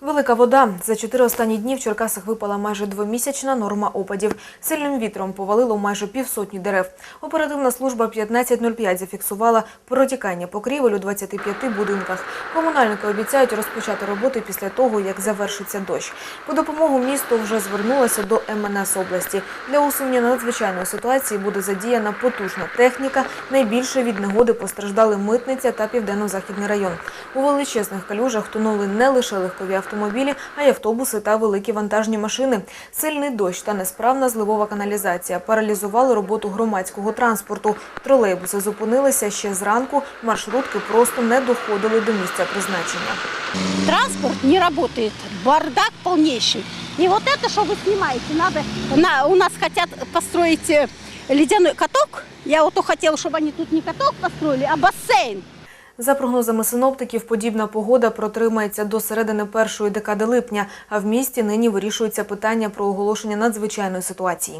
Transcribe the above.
Велика вода. За чотири останні дні в Черкасах випала майже двомісячна норма опадів. Сильним вітром повалило майже півсотні дерев. Оперативна служба 1505 зафіксувала протікання покрівель у 25 будинках. Комунальники обіцяють розпочати роботи після того, як завершиться дощ. По допомогу місто вже звернулося до МНС області. Для усунення надзвичайної ситуації буде задіяна потужна техніка. Найбільше від негоди постраждали митниця та південно-західний район. У величезних калюжах тонули не лише легкові автомобілі, а й автобуси та великі вантажні машини. Сильний дощ та несправна зливова каналізація паралізували роботу громадського транспорту. Тролейбуси зупинилися ще зранку. Маршрутки просто не доходили до місця призначення. транспорт не работает, бардак полнейший. И вот это, что вы снимаете, надо, на, у нас хотят построить э, ледяной каток. Я вот то хотела, чтобы они тут не каток построили, а бассейн. За прогнозами синоптиків, подібна погода протримається до середини першої декади липня, а в місті нині вирішується питання про оголошення надзвичайної ситуації.